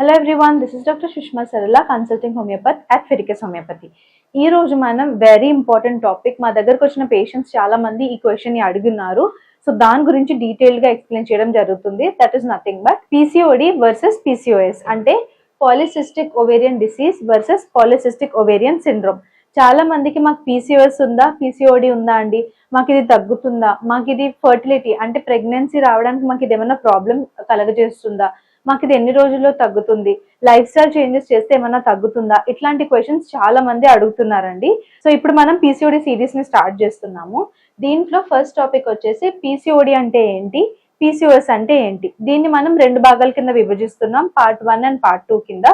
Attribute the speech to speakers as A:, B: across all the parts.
A: Hello everyone this is doctor Sushma Sarala consulting homeopath at ఫెరికస్ homeopathy ఈ రోజు మనం very important topic మా దగ్గరకు వచ్చిన పేషెంట్స్ చాలా మంది ఈ క్వశ్చన్ని అడుగున్నారు. సో దాని గురించి డీటెయిల్గా ఎక్స్ప్లెయిన్ చేయడం జరుగుతుంది. That is nothing but PCOD versus PCOS అంటే polycystic ovarian disease versus polycystic ovarian syndrome చాలా మందికి మాకు పీసీఓఎస్ ఉందా? పీసీఓడి ఉందా అండి? మాకు ఇది తగ్గుతుందా? మాకు ఇది ఫర్టిలిటీ అంటే ప్రెగ్నెన్సీ రావడానికి మాకు ఇది ఏమైనా ప్రాబ్లం కలగజేస్తుందా? మాకు ఇది ఎన్ని రోజుల్లో తగ్గుతుంది? లైఫ్ స్టైల్ చేంజెస్ చేస్తే ఏమైనా తగ్గుతుందా? ఇట్లాంటి క్వశ్చన్స్ చాలా మంది అడుగుతున్నారండి. సో ఇప్పుడు మనం పీసీఓడి సిరీస్ని స్టార్ట్ చేస్తున్నాము. దీంట్లో ఫస్ట్ టాపిక్ వచ్చేసి పీసీఓడి అంటే ఏంటి? పీసీఓఎస్ అంటే ఏంటి? దీన్ని మనం రెండు భాగాల కింద విభజిస్తున్నాం. Part one and part two కింద.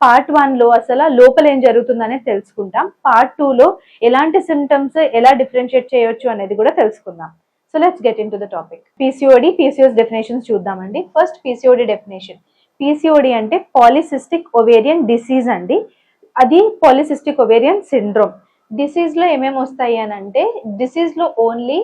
A: పార్ట్ వన్లో అసలు లోపల ఏం జరుగుతుందనేది తెలుసుకుంటాం. పార్ట్ టూ లో ఎలాంటి సిమ్టమ్స్ ఎలా డిఫరెన్షియేట్ చేయొచ్చు అనేది కూడా తెలుసుకుందాం. So let's get into the topic PCOD PCOS definitions చూద్దామండి. ఫస్ట్ పీసీఓడి డెఫినేషన్ పీసీఓడి అంటే పాలిసిస్టిక్ ఒవేరియన్ డిసీజ్ అండి. అది పాలిసిస్టిక్ ఒవేరియన్ సిండ్రోమ్ డిసీజ్లో ఏమేమి వస్తాయి అని అంటే డిసీజ్లో ఓన్లీ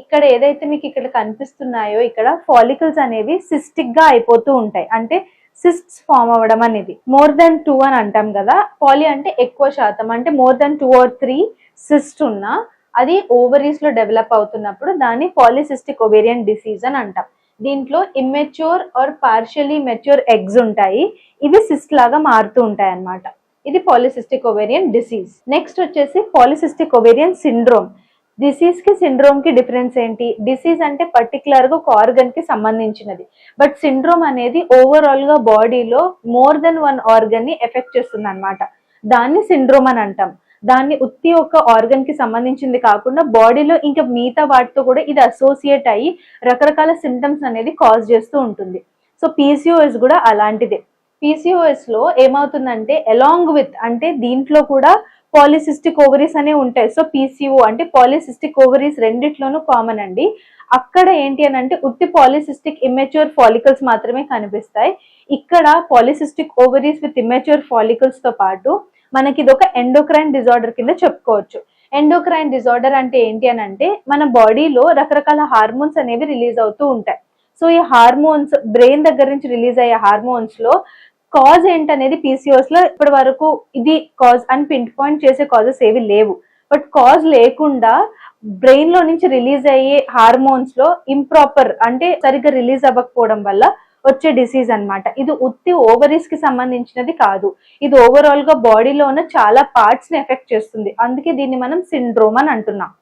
A: ఇక్కడ ఏదైతే మీకు ఇక్కడ కనిపిస్తున్నాయో ఇక్కడ ఫాలికల్స్ అనేవి సిస్టిక్గా అయిపోతూ ఉంటాయి. అంటే సిస్ట్స్ ఫామ్ అవ్వడం అనేది. మోర్ దెన్ టూ అని అంటాం కదా. పాలి అంటే ఎక్కువ శాతం. అంటే more than two or three cyst ఉన్నా అది ఓవరీస్లో డెవలప్ అవుతున్నప్పుడు దాన్ని పాలిసిస్టిక్ ఒవేరియన్ డిసీజ్ అని అంటాం. దీంట్లో immature or partially mature eggs ఉంటాయి. ఇవి సిస్ట్ లాగా మారుతూ ఉంటాయి అన్నమాట. ఇది పాలిసిస్టిక్ ఒవేరియన్ డిసీజ్ నెక్స్ట్ వచ్చేసి పాలిసిస్టిక్ ఒవేరియన్ సిండ్రోమ్ డిసీజ్కి సిండ్రోమ్కి డిఫరెన్స్ ఏంటి? డిసీజ్ అంటే పర్టికులర్గా ఒక ఆర్గన్కి సంబంధించినది. బట్ సిండ్రోమ్ అనేది ఓవరాల్గా బాడీలో మోర్ దెన్ వన్ ఆర్గన్ని ఎఫెక్ట్ చేస్తుంది అనమాట దాన్ని సిండ్రోమ్ అని అంటాం. దాన్ని ఉత్తి ఒక ఆర్గన్కి సంబంధించింది కాకుండా బాడీలో ఇంకా మిగతా వాటితో కూడా ఇది అసోసియేట్ అయ్యి రకరకాల సిమ్టమ్స్ అనేది కాజ్ చేస్తూ ఉంటుంది. సో పీసీఓఎస్ కూడా అలాంటిదే. పీసీఓఎస్లో ఏమవుతుందంటే అలాంగ్ విత్ అంటే దీంట్లో కూడా పాలిసిస్టిక్ ఓవరీస్ అనే ఉంటాయి. సో పీసీఓ అంటే పాలిసిస్టిక్ ఓవరీస్ రెండిట్లోనూ కామన్ అండి. అక్కడ ఏంటి అని అంటే ఉత్తి పాలిసిస్టిక్ ఇమ్మెచ్యూర్ ఫాలికల్స్ మాత్రమే కనిపిస్తాయి. ఇక్కడ పాలిసిస్టిక్ ఓవరీస్ విత్ ఇమ్మెచ్యూర్ ఫాలికల్స్తో పాటు మనకి ఇది ఒక ఎండోక్రైన్ డిజార్డర్ కింద చెప్పుకోవచ్చు. ఎండోక్రైన్ డిజార్డర్ అంటే ఏంటి అని అంటే మన బాడీలో రకరకాల హార్మోన్స్ అనేవి రిలీజ్ అవుతూ ఉంటాయి. సో ఈ హార్మోన్స్ బ్రెయిన్ దగ్గర నుంచి రిలీజ్ అయ్యే హార్మోన్స్లో కాజ్ ఏంటనేది పీసీఓస్లో ఇప్పటి వరకు ఇది కాజ్ అని పింట్ పాయింట్ చేసే కాజెస్ ఏవి లేవు. బట్ కాజ్ లేకుండా బ్రెయిన్లో నుంచి రిలీజ్ అయ్యే హార్మోన్స్లో ఇంప్రాపర్ అంటే సరిగ్గా రిలీజ్ అవ్వకపోవడం వల్ల వచ్చే డిసీజ్ అన్నమాట. ఇది ఉత్తి ఓవరీస్కి సంబంధించినది కాదు. ఇది ఓవరాల్గా బాడీలో ఉన్న చాలా పార్ట్స్ని ఎఫెక్ట్ చేస్తుంది. అందుకే దీన్ని మనం సిండ్రోమ్ అని అంటున్నాం.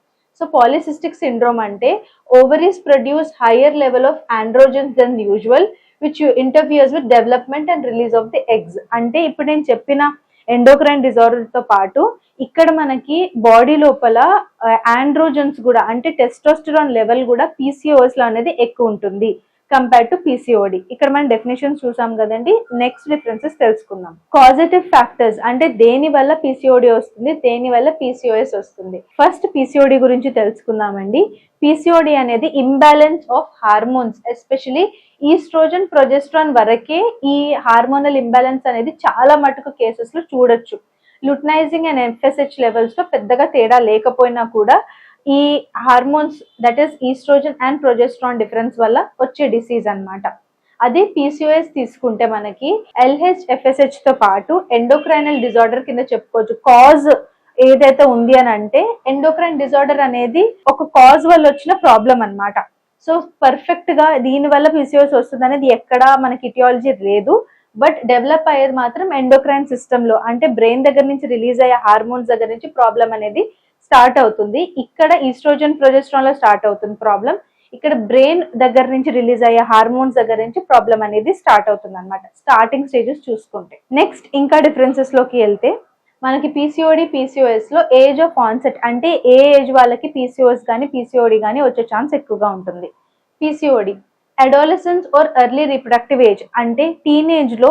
A: సో పాలిసిస్టిక్ సిండ్రోమ్ అంటే ovaries produce higher level of androgens than usual which interferes with development and release of the eggs అంటే ఇప్పుడు నేను చెప్పిన ఎండోక్రైన్ డిజార్డర్తో పాటు ఇక్కడ మనకి బాడీ లోపల uh, ఆండ్రోజన్స్ కూడా అంటే టెస్టోస్టరాన్ లెవెల్ కూడా పీసీఓఎస్లో అనేది ఎక్కువ ఉంటుంది. కంపేర్ టు పీసీఓడి ఇక్కడ మనం డెఫినేషన్ చూసాం కదండి. నెక్స్ట్ డిఫరెన్సెస్ తెలుసుకుందాం. పాజిటివ్ ఫ్యాక్టర్స్ అంటే దేని వల్ల పీసీఓడి వస్తుంది దేని వల్ల పీసీఓఎస్ వస్తుంది. ఫస్ట్ పీసీఓడి గురించి తెలుసుకుందామండి. పీసీఓడి అనేది imbalance of hormones especially estrogen progesterone వరకే ఈ హార్మోనల్ ఇంబ్యాలెన్స్ అనేది చాలా మటుకు కేసెస్లో చూడొచ్చు. లుటనైజింగ్ అండ్ ఎంఫెసెచ్ లెవెల్స్లో పెద్దగా తేడా లేకపోయినా కూడా ఈ hormones that is estrogen and progesterone difference వల్ల వచ్చే డిసీజ్ అన్నమాట. అదే పీసీఓఎస్ తీసుకుంటే మనకి ఎల్హెచ్ ఎఫ్ఎస్హెచ్తో పాటు ఎండోక్రైనల్ డిజార్డర్ కింద చెప్పుకోవచ్చు. కాజ్ ఏదైతే ఉంది అని అంటే ఎండోక్రైన్ డిజార్డర్ అనేది ఒక కాజ్ వల్ల వచ్చిన ప్రాబ్లం అన్నమాట. సో పర్ఫెక్ట్గా దీని వల్ల పీసీఓఎస్ వస్తుంది అనేది ఎక్కడా మనకి ఇటియాలజీ లేదు. బట్ డెవలప్ అయ్యేది మాత్రం ఎండోక్రైన్ సిస్టమ్లో. అంటే బ్రెయిన్ దగ్గర నుంచి రిలీజ్ అయ్యే హార్మోన్స్ దగ్గర నుంచి ప్రాబ్లం అనేది స్టార్ట్ అవుతుంది. ఇక్కడ ఈస్ట్రోజన్ ప్రొజెస్ట్రాన్లో స్టార్ట్ అవుతుంది ప్రాబ్లం. ఇక్కడ బ్రెయిన్ దగ్గర నుంచి రిలీజ్ అయ్యే హార్మోన్స్ దగ్గర నుంచి ప్రాబ్లం అనేది స్టార్ట్ అవుతుంది అనమాట స్టార్టింగ్ స్టేజెస్ చూసుకుంటే. నెక్స్ట్ ఇంకా డిఫరెన్సెస్లోకి వెళ్తే మనకి పీసీఓడి పీసీఓఎస్లో ఏజ్ ఆఫ్ ఆన్సెట్ అంటే ఏ ఏజ్ వాళ్ళకి పీసీఓఎస్ కానీ పీసీఓడి కానీ వచ్చే ఛాన్స్ ఎక్కువగా ఉంటుంది. PCOD adolescence or early reproductive age అంటే టీనేజ్లో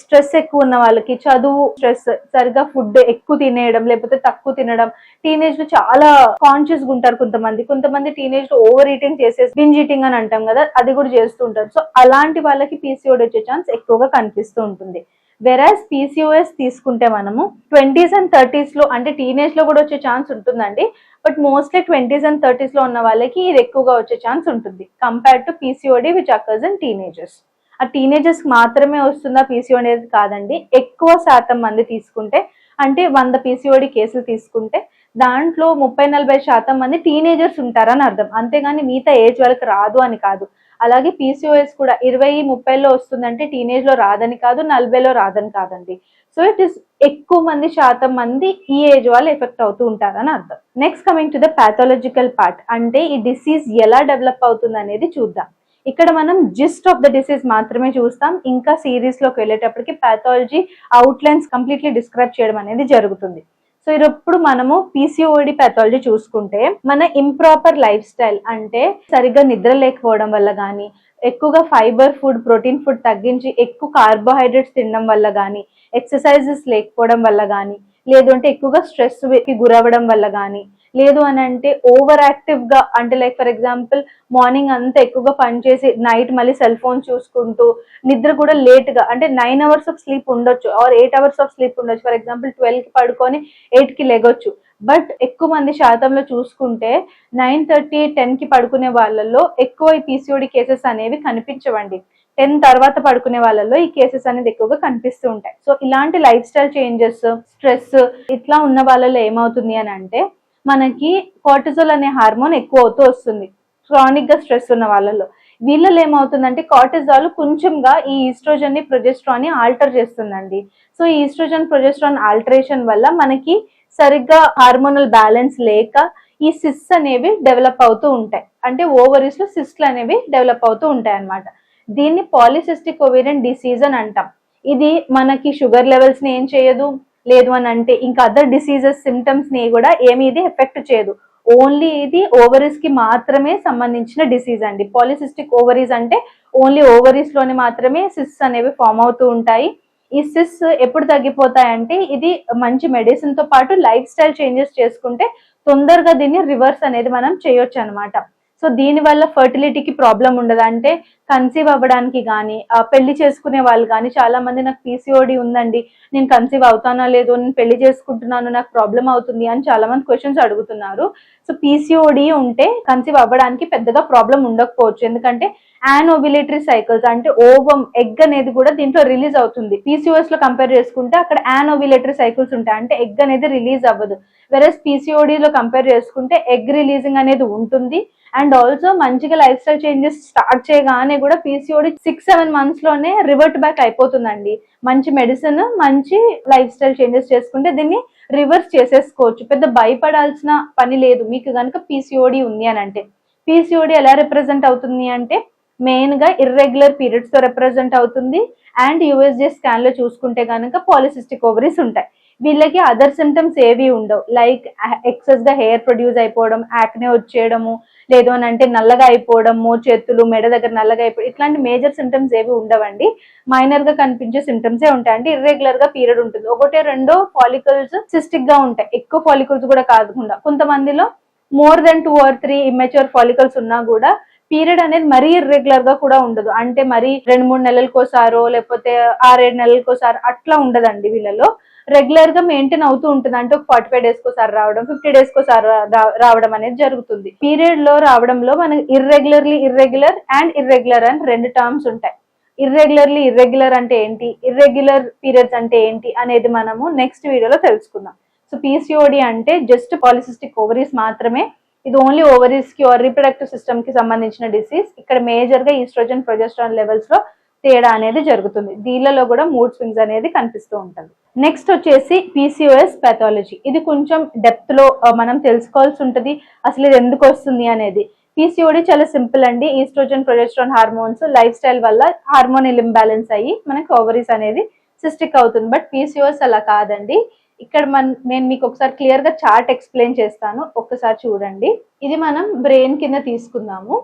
A: స్ట్రెస్ ఎక్కువ ఉన్న వాళ్ళకి చదువు స్ట్రెస్ సరిగా ఫుడ్ ఎక్కువ తినేయడం లేకపోతే తక్కువ తినడం టీనేజ్లో చాలా కాన్షియస్గా ఉంటారు కొంతమంది. కొంతమంది టీనేజ్లో ఓవర్ ఈటింగ్ చేసే బింజ్ ఈటింగ్ అని అంటాం కదా అది కూడా చేస్తూ ఉంటారు. సో అలాంటి వాళ్ళకి పీసీఓడి వచ్చే ఛాన్స్ ఎక్కువగా కనిపిస్తూ ఉంటుంది. వెరాజ్ పీసీఓఎస్ తీసుకుంటే మనము ట్వంటీస్ అండ్ థర్టీస్లో అంటే టీనేజ్లో కూడా వచ్చే ఛాన్స్ ఉంటుందండి. బట్ మోస్ట్లీ ట్వంటీస్ అండ్ థర్టీస్లో ఉన్న వాళ్ళకి ఇది ఎక్కువగా వచ్చే ఛాన్స్ ఉంటుంది. Compare to PCOD which occurs in teenagers ఆ టీనేజర్స్కి మాత్రమే వస్తుందా పీసీఓడి అనేది కాదండి. ఎక్కువ శాతం మంది తీసుకుంటే అంటే వంద పీసీఓడి కేసులు తీసుకుంటే దాంట్లో ముప్పై నలభై శాతం మంది టీనేజర్స్ ఉంటారని అర్థం. అంతేగాని మిగతా ఏజ్ వాళ్ళకి రాదు అని కాదు. అలాగే పీసీఓఎస్ కూడా ఇరవై ముప్పైలో వస్తుందంటే టీనేజ్లో రాదని కాదు నలభైలో రాదని కాదండి. సో ఇట్ ఇస్ ఎక్కువ మంది శాతం మంది ఈ ఏజ్ వాళ్ళు ఎఫెక్ట్ అవుతూ ఉంటారని అర్థం. Next coming to the pathological part అంటే ఈ డిసీజ్ ఎలా డెవలప్ అవుతుంది అనేది చూద్దాం. ఇక్కడ మనం జిస్ట్ ఆఫ్ ద డిసీజ్ మాత్రమే చూస్తాం. ఇంకా సిరీస్లోకి వెళ్ళేటప్పటికి పాథాలజీ అవుట్లైన్స్ కంప్లీట్లీ డిస్క్రైబ్ చేయడం అనేది జరుగుతుంది. సో ఇప్పుడు మనము పీసీఓడి పెథాలజీ చూసుకుంటే మన ఇంప్రాపర్ లైఫ్ స్టైల్ అంటే సరిగ్గా నిద్ర లేకపోవడం వల్ల కానీ ఎక్కువగా ఫైబర్ ఫుడ్ ప్రోటీన్ ఫుడ్ తగ్గించి ఎక్కువ కార్బోహైడ్రేట్స్ తినడం వల్ల కానీ ఎక్సర్సైజెస్ లేకపోవడం వల్ల కానీ లేదంటే ఎక్కువగా స్ట్రెస్కి గురవ్వడం వల్ల కానీ లేదు అని అంటే ఓవర్ యాక్టివ్గా అంటే లైక్ ఫర్ ఎగ్జాంపుల్ మార్నింగ్ అంతా ఎక్కువగా పనిచేసి నైట్ మళ్ళీ సెల్ ఫోన్ చూసుకుంటూ నిద్ర కూడా లేట్గా అంటే నైన్ అవర్స్ ఆఫ్ స్లీప్ ఉండొచ్చు or eight hours of sleep ఉండొచ్చు. ఫర్ ఎగ్జాంపుల్ ట్వెల్వ్కి పడుకొని ఎయిట్కి లెగొచ్చు. బట్ ఎక్కువ మంది శాతంలో చూసుకుంటే నైన్ థర్టీ టెన్కి పడుకునే వాళ్ళల్లో ఎక్కువ ఈ పీసీఓడి కేసెస్ అనేవి కనిపించవండి. టెన్ తర్వాత పడుకునే వాళ్ళలో ఈ కేసెస్ అనేది ఎక్కువగా కనిపిస్తూ ఉంటాయి. సో ఇలాంటి లైఫ్ స్టైల్ చేంజెస్ స్ట్రెస్ ఇట్లా ఉన్న వాళ్ళలో ఏమవుతుంది అని అంటే మనకి కార్టిజోల్ అనే హార్మోన్ ఎక్కువ అవుతూ వస్తుంది. క్రానిక్గా స్ట్రెస్ ఉన్న వాళ్ళలో వీళ్ళలో ఏమవుతుందంటే కార్టిజాల్ కొంచెంగా ఈ ఈస్ట్రోజన్ని ప్రొజెస్ట్రాన్ని ఆల్టర్ చేస్తుందండి. సో ఈ ఈస్ట్రోజన్ ప్రొజెస్ట్రాన్ ఆల్టరేషన్ వల్ల మనకి సరిగ్గా హార్మోనల్ బ్యాలెన్స్ లేక ఈ సిస్ అనేవి డెవలప్ అవుతూ ఉంటాయి. అంటే ఓవరీస్లో సిస్ట్లు అనేవి డెవలప్ అవుతూ ఉంటాయి అన్నమాట దీన్ని పాలిసిస్టిక్ ఓవేరియన్ డిసీజ్ అని అంటాం. ఇది మనకి షుగర్ లెవెల్స్ని ఏం చేయదు? లేదు అని అంటే ఇంకా అదర్ డిసీజెస్ సిమ్టమ్స్ని కూడా ఏమి ఇది ఎఫెక్ట్ చేయదు. ఓన్లీ ఇది ఓవరీస్కి మాత్రమే సంబంధించిన డిసీజ్ అండి. పాలిసిస్టిక్ ఓవరీస్ అంటే ఓన్లీ ఓవరీస్లోనే మాత్రమే సిస్ అనేవి ఫామ్ అవుతూ ఉంటాయి. ఈ సిస్ ఎప్పుడు తగ్గిపోతాయంటే ఇది మంచి మెడిసిన్తో పాటు లైఫ్ స్టైల్ చేంజెస్ చేసుకుంటే తొందరగా దీన్ని రివర్స్ అనేది మనం చేయొచ్చు అనమాట సో దీని వల్ల ఫర్టిలిటీకి ప్రాబ్లం ఉండదు. అంటే కన్సీవ్ అవ్వడానికి కానీ పెళ్ళి చేసుకునే వాళ్ళు కానీ చాలా మంది నాకు పీసీఓడి ఉందండి. నేను కన్సీవ్ అవుతానా లేదో నేను పెళ్ళి చేసుకుంటున్నాను నాకు ప్రాబ్లం అవుతుంది అని చాలా మంది క్వశ్చన్స్ అడుగుతున్నారు. సో పీసీఓడి ఉంటే కన్సీవ్ అవ్వడానికి పెద్దగా ప్రాబ్లం ఉండకపోవచ్చు. ఎందుకంటే యాన్ ఓవిలేటరీ సైకిల్స్ అంటే ఓవం ఎగ్ అనేది కూడా దీంట్లో రిలీజ్ అవుతుంది. పీసీఓఎస్లో కంపేర్ చేసుకుంటే అక్కడ యాన్ ఓవిలేటరీ సైకిల్స్ ఉంటాయి. అంటే ఎగ్ అనేది రిలీజ్ అవ్వదు. వెరస్ పీసీఓడి లో కంపేర్ చేసుకుంటే ఎగ్ రిలీజింగ్ అనేది ఉంటుంది. అండ్ ఆల్సో మంచిగా లైఫ్ స్టైల్ చేంజెస్ స్టార్ట్ చేయగానే కూడా పీసీఓడి సిక్స్ సెవెన్ మంత్స్లోనే రివర్ట్ బ్యాక్ అయిపోతుందండి. మంచి మెడిసిన్ మంచి లైఫ్ స్టైల్ చేంజెస్ చేసుకుంటే దీన్ని రివర్స్ చేసేసుకోవచ్చు. పెద్ద భయపడాల్సిన పని లేదు. మీకు కనుక పీసీఓడి ఉంది అని అంటే. పీసీఓడి ఎలా రిప్రజెంట్ అవుతుంది అంటే మెయిన్గా ఇర్రెగ్యులర్ పీరియడ్స్తో రిప్రజెంట్ అవుతుంది. అండ్ యూఎస్జే స్కాన్లో చూసుకుంటే కనుక పాలిసిస్టిక్ ఓవరీస్ ఉంటాయి. వీళ్ళకి అదర్ సిమ్టమ్స్ ఏవి ఉండవు. లైక్ ఎక్సెస్ ah, గా హెయిర్ ప్రొడ్యూస్ అయిపోవడం యాక్నే వచ్చేయడము లేదు అని అంటే నల్లగా అయిపోవడము చేతులు మెడ దగ్గర నల్లగా అయిపోవడం ఇట్లాంటి మేజర్ సిమ్టమ్స్ ఏవి ఉండవండి. మైనర్గా కనిపించే సిమ్టమ్స్ ఏ ఉంటాయి అంటే ఇర్రెగ్యులర్గా పీరియడ్ ఉంటుంది. ఒకటే రెండో ఫాలికల్స్ సిస్టిక్గా ఉంటాయి. ఎక్కువ ఫాలికల్స్ కూడా కాకుండా. కొంతమందిలో more than two or three immature follicles ఉన్నా కూడా పీరియడ్ అనేది మరీ ఇర్రెగ్యులర్గా కూడా ఉండదు. అంటే మరీ రెండు మూడు నెలలకోసారో లేకపోతే ఆరేడు నెలలకోసారో అట్లా ఉండదండి వీళ్ళలో. రెగ్యులర్గా మెయింటైన్ అవుతూ ఉంటుంది. అంటే ఒక ఫార్టీ ఫైవ్ డేస్ కోసారి రావడం ఫిఫ్టీ డేస్ కోసారి రావడం అనేది జరుగుతుంది. పీరియడ్లో రావడంలో మనకి ఇర్రెగ్యులర్లీ ఇర్రెగ్యులర్ అండ్ ఇర్రెగ్యులర్ అని రెండు టర్మ్స్ ఉంటాయి. ఇర్రెగ్యులర్లీ ఇర్రెగ్యులర్ అంటే ఏంటి? ఇర్రెగ్యులర్ పీరియడ్స్ అంటే ఏంటి అనేది మనము నెక్స్ట్ వీడియోలో తెలుసుకుందాం. సో పీసీఓడి అంటే జస్ట్ పాలిసిస్టిక్ ఓవరీస్ మాత్రమే. ఇది ఓన్లీ ఓవరీస్కి ఆర్ రీప్రొడక్టివ్ సిస్టమ్కి సంబంధించిన డిసీజ్ ఇక్కడ మేజర్గా ఈస్ట్రోజన్ ప్రొజెస్ట్రాన్ లెవెల్స్లో తేడా అనేది జరుగుతుంది. దీనిలో కూడా మూడ్ స్వింగ్స్ అనేది కనిపిస్తూ ఉంటుంది. నెక్స్ట్ వచ్చేసి పీసీఓఎస్ పెథాలజీ ఇది కొంచెం డెప్త్లో మనం తెలుసుకోవాల్సి ఉంటుంది. అసలు ఇది ఎందుకు వస్తుంది అనేది. పీసీఓడి చాలా సింపుల్ అండి. Oestrogen progesterone hormones lifestyle వల్ల హార్మోనల్ ఇంబ్యాలెన్స్ అయ్యి మనకి ఓవరీస్ అనేది సిస్టిక్ అవుతుంది. బట్ పీసీఓఎస్ అలా కాదండి. ఇక్కడ మన నేను మీకు ఒకసారి క్లియర్గా చార్ట్ ఎక్స్ప్లెయిన్ చేస్తాను. ఒక్కసారి చూడండి. ఇది మనం బ్రెయిన్ కింద తీసుకుందాము.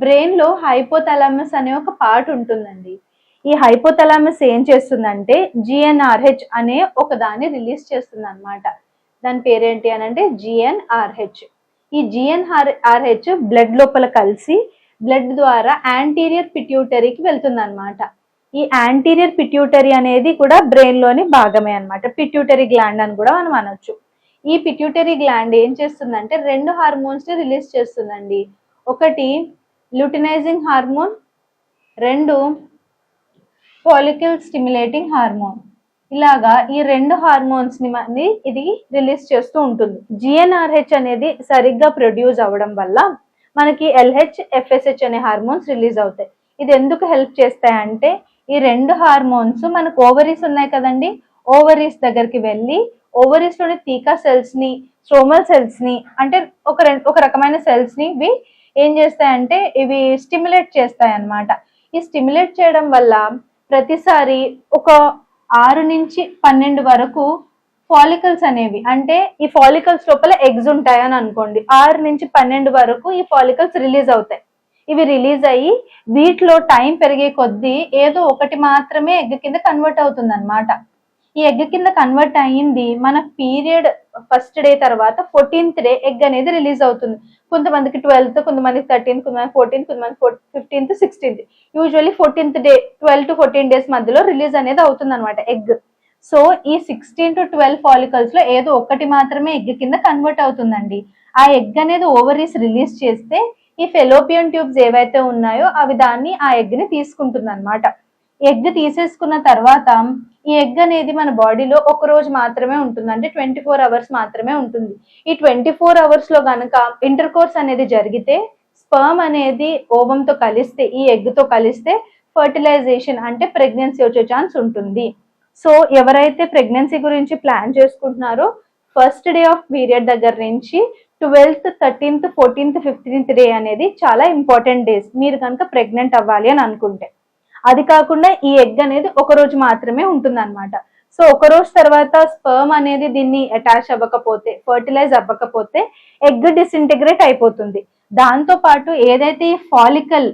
A: బ్రెయిన్లో అనే ఒక పార్ట్ ఉంటుందండి. ఈ హైపోథాలమస్ ఏం చేస్తుందంటే జిఎన్ఆర్హెచ్ అనే ఒక దాన్ని రిలీజ్ చేస్తుంది అనమాట దాని పేరేంటి అని అంటే జిఎన్ఆర్హెచ్. ఈ జిఎన్ఆర్ ఆర్హెచ్ బ్లడ్ లోపల కలిసి బ్లడ్ ద్వారా యాంటీరియర్ పిట్యూటరీకి వెళ్తుంది అనమాట ఈ యాంటీరియర్ పిట్యూటరీ అనేది కూడా బ్రెయిన్లోని భాగమే అన్నమాట. పిట్యూటరీ గ్లాండ్ అని కూడా మనం అనొచ్చు. ఈ పిట్యూటరీ గ్లాండ్ ఏం చేస్తుందంటే రెండు హార్మోన్స్ని రిలీజ్ చేస్తుందండి. ఒకటి ల్యూటినైజింగ్ హార్మోన్ రెండు పోలికల్ స్టిమ్యులేటింగ్ హార్మోన్. ఇలాగా ఈ రెండు హార్మోన్స్ని ఇది రిలీజ్ చేస్తూ ఉంటుంది. జిఎన్ఆర్హెచ్ అనేది సరిగ్గా ప్రొడ్యూస్ అవ్వడం వల్ల మనకి ఎల్హెచ్ ఎఫ్ఎస్హెచ్ అనే హార్మోన్స్ రిలీజ్ అవుతాయి. ఇది ఎందుకు హెల్ప్ చేస్తాయంటే ఈ రెండు హార్మోన్స్ మనకు ఓవరీస్ ఉన్నాయి కదండి. ఓవరీస్ దగ్గరికి వెళ్ళి ఓవరీస్లోని తీకా సెల్స్ని స్ట్రోమల్ సెల్స్ని అంటే ఒక రెండు ఒక రకమైన సెల్స్ని ఇవి ఏం చేస్తాయంటే ఇవి స్టిమ్యులేట్ చేస్తాయి అన్నమాట ఈ స్టిమ్యులేట్ చేయడం వల్ల ప్రతిసారి ఒక ఆరు నుంచి పన్నెండు వరకు ఫాలికల్స్ అనేవి అంటే ఈ ఫాలికల్స్ లోపల ఎగ్స్ ఉంటాయని అనుకోండి. ఆరు నుంచి పన్నెండు వరకు ఈ ఫాలికల్స్ రిలీజ్ అవుతాయి. ఇవి రిలీజ్ అయ్యి వీటిలో టైం పెరిగే కొద్దీ ఏదో ఒకటి మాత్రమే ఎగ్ కింద కన్వర్ట్ అవుతుంది అనమాట ఈ ఎగ్ కింద కన్వర్ట్ అయ్యింది. మన పీరియడ్ ఫస్ట్ డే తర్వాత ఫోర్టీన్త్ డే ఎగ్ అనేది రిలీజ్ అవుతుంది. కొంతమందికి ట్వెల్త్ కొంతమందికి థర్టీన్త్ కొంతమంది ఫోర్టీన్త్ కొంతమంది fifteenth sixteenth usually fourteenth day twelve to fourteen days మధ్యలో రిలీజ్ అనేది అవుతుంది అనమాట ఎగ్. సో ఈ సిక్స్టీన్ టు ట్వెల్వ్ ఫాలికల్స్లో ఏదో ఒకటి మాత్రమే ఎగ్ కింద కన్వర్ట్ అవుతుందండి. ఆ ఎగ్ అనేది ఓవరీస్ రిలీజ్ చేస్తే ఈ ఫెలోపియన్ ట్యూబ్స్ ఏవైతే ఉన్నాయో అవి దాన్ని ఆ ఎగ్ని తీసుకుంటుంది అనమాట ఎగ్ తీసేసుకున్న తర్వాత ఈ ఎగ్ అనేది మన బాడీలో ఒక రోజు మాత్రమే ఉంటుంది అంటే ట్వంటీ ఫోర్ అవర్స్ మాత్రమే ఉంటుంది. ఈ ట్వంటీ ఫోర్ అవర్స్లో గనక ఇంటర్ కోర్స్ అనేది జరిగితే స్పర్మ్ అనేది ఓవంతో కలిస్తే ఈ ఎగ్తో కలిస్తే ఫర్టిలైజేషన్ అంటే ప్రెగ్నెన్సీ వచ్చే ఛాన్స్ ఉంటుంది. సో ఎవరైతే ప్రెగ్నెన్సీ గురించి ప్లాన్ చేసుకుంటున్నారో ఫస్ట్ డే ఆఫ్ పీరియడ్ దగ్గర నుంచి twelfth thirteenth fourteenth fifteenth day అనేది చాలా ఇంపార్టెంట్ డేస్. మీరు కనుక ప్రెగ్నెంట్ అవ్వాలి అని అనుకుంటే. అది కాకుండా ఈ ఎగ్ అనేది ఒక రోజు మాత్రమే ఉంటుంది అనమాట సో ఒక రోజు తర్వాత స్పర్మ్ అనేది దీన్ని అటాచ్ అవ్వకపోతే ఫర్టిలైజ్ అవ్వకపోతే ఎగ్ డిసింటిగ్రేట్ అయిపోతుంది. దాంతో పాటు ఏదైతే ఈ ఫాలికల్